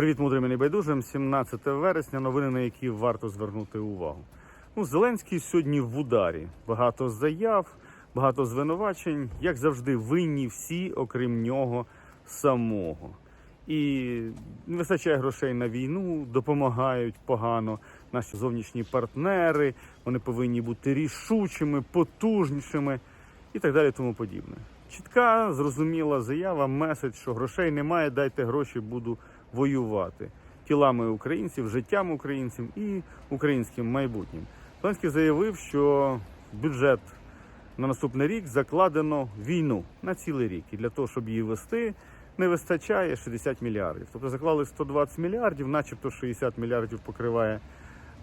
Привіт, мудрим і небайдужим. 17 вересня. Новини, на які варто звернути увагу. Ну, Зеленський сьогодні в ударі. Багато заяв, багато звинувачень. Як завжди, винні всі, окрім нього самого. І не вистачає грошей на війну, допомагають погано наші зовнішні партнери. Вони повинні бути рішучими, потужнішими і так далі, тому подібне. Чітка, зрозуміла заява, меседж, що грошей немає, дайте гроші, буду воювати тілами українців, життям українців і українським майбутнім. Зеленський заявив, що бюджет на наступний рік закладено війну на цілий рік. І для того, щоб її вести, не вистачає 60 мільярдів. Тобто заклали 120 мільярдів, начебто 60 мільярдів покриває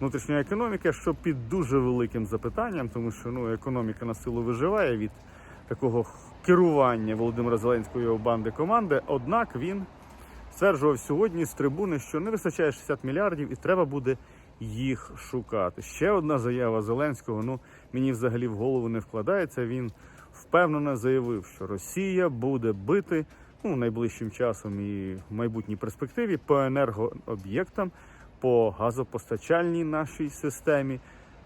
внутрішня економіка, що під дуже великим запитанням, тому що ну, економіка на силу виживає від такого керування Володимира Зеленського його банди команди. Однак він стверджував сьогодні з трибуни, що не вистачає 60 мільярдів і треба буде їх шукати. Ще одна заява Зеленського. Ну мені взагалі в голову не вкладається. Він впевнено заявив, що Росія буде бити ну, найближчим часом і в майбутній перспективі по енергооб'єктам, по газопостачальній нашій системі.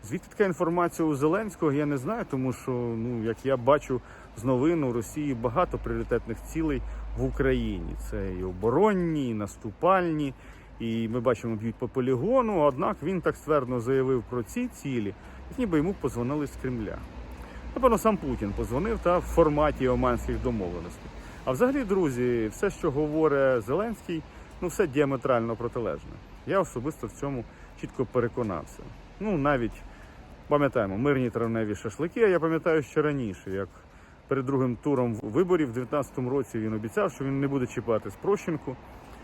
Звідки така інформація у Зеленського, я не знаю, тому що, ну як я бачу з новин у Росії багато пріоритетних цілей в Україні. Це і оборонні, і наступальні, і ми бачимо, б'ють по полігону. Однак він так ствердно заявив про ці цілі, як ніби йому позвонили з Кремля. Напевно, сам Путін позвонив та в форматі оманських домовленостей. А взагалі, друзі, все, що говорить Зеленський, ну все діаметрально протилежне. Я особисто в цьому чітко переконався. Ну навіть пам'ятаємо мирні травневі шашлики. А я пам'ятаю ще раніше, як перед другим туром виборів в 2019 році він обіцяв, що він не буде чіпати спрощенку.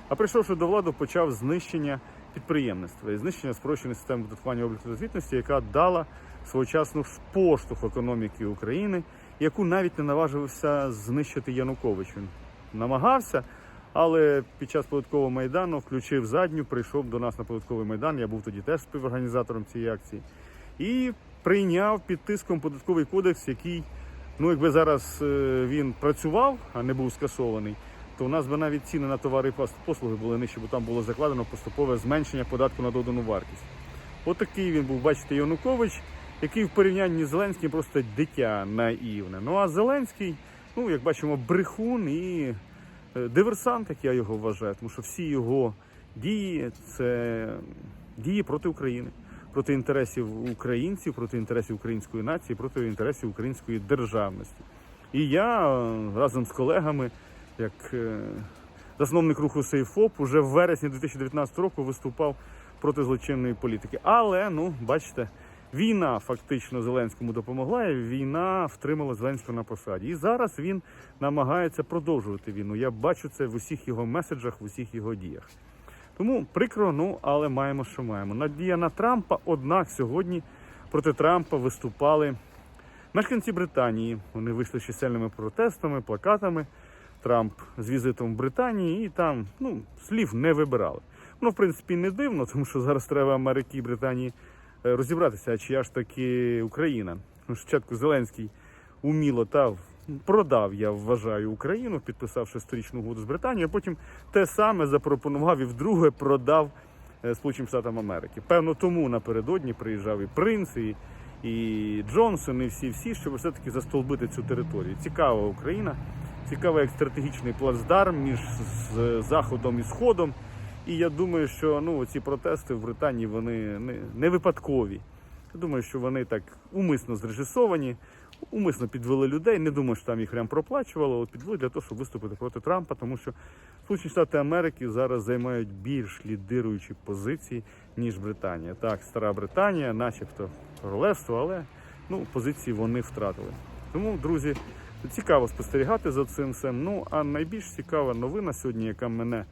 А прийшовши до влади, почав знищення підприємництва і знищення спрощеної системи податкування обліку звітності, яка дала своєчасну поштовх економіки України, яку навіть не наважився знищити Янукович. Він намагався, але під час податкового майдану включив задню, прийшов до нас на податковий майдан. Я був тоді теж співорганізатором цієї акції і прийняв під тиском податковий кодекс, який, ну якби зараз е, він працював, а не був скасований, то у нас би навіть ціни на товари і послуги були нижчі, бо там було закладено поступове зменшення податку на додану вартість. Отакий він був, бачите, Янукович, який в порівнянні з Зеленським просто дитя наївне. Ну а Зеленський, ну як бачимо, брехун і е, диверсант, як я його вважаю, тому що всі його дії це дії проти України проти інтересів українців, проти інтересів української нації, проти інтересів української державності. І я е, разом з колегами, як е, засновник руху Сейфоп, уже в вересні 2019 року виступав проти злочинної політики. Але ну, бачите, війна фактично Зеленському допомогла, і війна втримала Зеленського на посаді. І зараз він намагається продовжувати війну. Я бачу це в усіх його меседжах, в усіх його діях. Тому прикро, ну але маємо, що маємо. Надія на Трампа. Однак сьогодні проти Трампа виступали мешканці Британії. Вони вийшли з чисельними протестами, плакатами. Трамп з візитом в Британії і там ну, слів не вибирали. Воно, в принципі, не дивно, тому що зараз треба Америки і Британії е, розібратися, а чия ж таки Україна. Ну, Спочатку Зеленський уміло та продав, я вважаю, Україну, підписавши сторічну угоду з Британією, а потім те саме запропонував і вдруге продав е, Сполученим Штатам Америки. Певно, тому напередодні приїжджав і принц, і, і Джонсон, і всі всі, щоб все-таки застолбити цю територію. Цікава Україна, цікавий як стратегічний плацдарм між Заходом і Сходом. І я думаю, що ну, ці протести в Британії вони не, не випадкові. Я думаю, що вони так умисно зрежисовані, умисно підвели людей. Не думаю, що там їх прям проплачували, але підвели для того, щоб виступити проти Трампа, тому що Сполучені Штати Америки зараз займають більш лідируючі позиції, ніж Британія. Так, стара Британія, начебто королевство, але ну, позиції вони втратили. Тому, друзі, цікаво спостерігати за цим всім. Ну, а найбільш цікава новина сьогодні, яка мене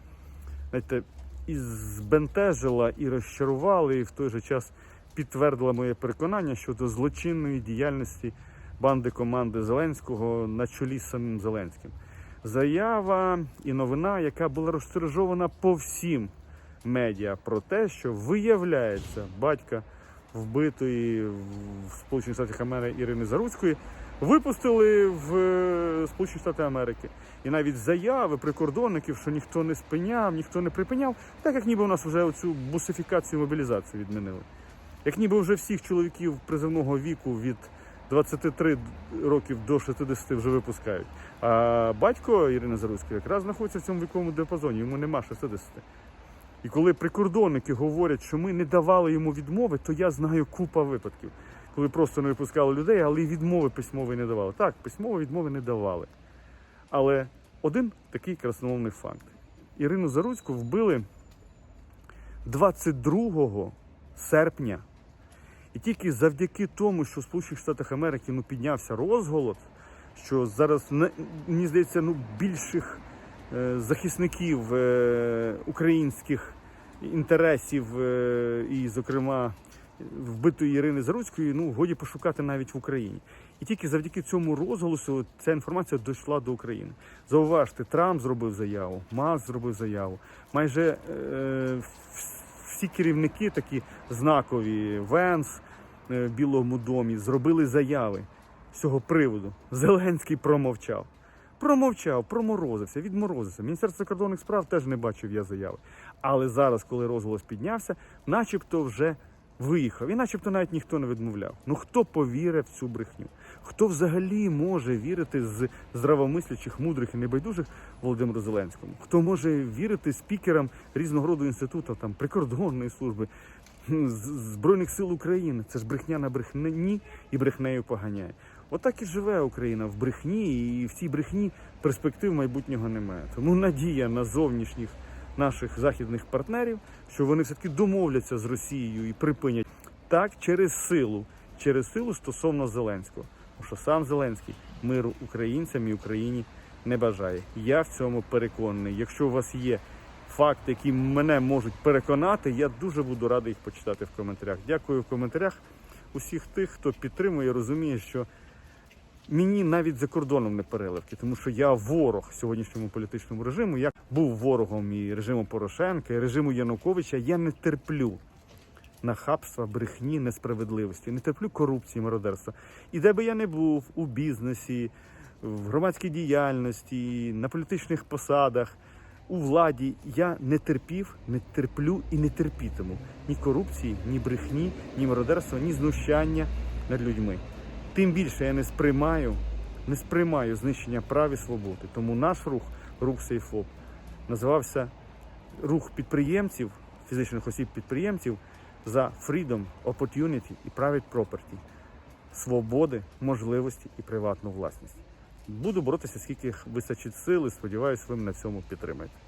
знаєте, і збентежила, і розчарувала, і в той же час підтвердила моє переконання щодо злочинної діяльності банди команди Зеленського на чолі з самим Зеленським. Заява і новина, яка була розтиражована по всім медіа про те, що виявляється батька вбитої в Сполучених Штатах Америки Ірини Заруцької випустили в е, Сполучені Штати Америки. І навіть заяви прикордонників, що ніхто не спиняв, ніхто не припиняв, так як ніби у нас вже оцю бусифікацію мобілізацію відмінили. Як ніби вже всіх чоловіків призовного віку від 23 років до 60 вже випускають. А батько Ірини Заруцької якраз знаходиться в цьому віковому діапазоні, йому нема 60. І коли прикордонники говорять, що ми не давали йому відмови, то я знаю купа випадків, коли просто не випускали людей, але й відмови письмової не давали. Так, письмової відмови не давали. Але один такий красномовний факт. Ірину Заруцьку вбили 22 серпня. І тільки завдяки тому, що в Сполучених Штатах Америки ну, піднявся розголос, що зараз не- мені здається, ну більших е, захисників е, українських інтересів, е, і, зокрема, вбитої Ірини Заруцької, ну годі пошукати навіть в Україні. І тільки завдяки цьому розголосу ця інформація дійшла до України. Зауважте, Трамп зробив заяву, Маск зробив заяву. Майже е, всі керівники такі знакові, Венс в Білому домі, зробили заяви з цього приводу. Зеленський промовчав. Промовчав, проморозився, відморозився. Міністерство закордонних справ теж не бачив я заяви. Але зараз, коли розголос піднявся, начебто вже виїхав. І начебто навіть ніхто не відмовляв. Ну хто повірив в цю брехню? Хто взагалі може вірити з здравомислячих, мудрих і небайдужих Володимиру Зеленському? Хто може вірити спікерам різного роду інститутів, там прикордонної служби, Збройних сил України? Це ж брехня на брехні і брехнею поганяє. Отак і живе Україна в брехні, і в цій брехні перспектив майбутнього немає. Тому надія на зовнішніх наших західних партнерів, що вони все-таки домовляться з Росією і припинять так через силу, через силу стосовно Зеленського. Тому що сам Зеленський миру українцям і Україні не бажає. Я в цьому переконаний. Якщо у вас є факти, які мене можуть переконати, я дуже буду радий їх почитати в коментарях. Дякую в коментарях усіх тих, хто підтримує, розуміє, що мені навіть за кордоном не переливки, тому що я ворог сьогоднішньому політичному режиму. Я був ворогом і режиму Порошенка, і режиму Януковича. Я не терплю нахабства, брехні, несправедливості, не терплю корупції, мародерства. І де би я не був у бізнесі, в громадській діяльності, на політичних посадах. У владі я не терпів, не терплю і не терпітиму ні корупції, ні брехні, ні мародерства, ні знущання над людьми. Тим більше я не сприймаю, не сприймаю знищення прав і свободи. Тому наш рух, рух Сейфоп, називався рух підприємців, фізичних осіб підприємців за freedom, opportunity і private property. Свободи, можливості і приватну власність. Буду боротися, скільки вистачить сили. Сподіваюсь, ви мене в цьому підтримаєте.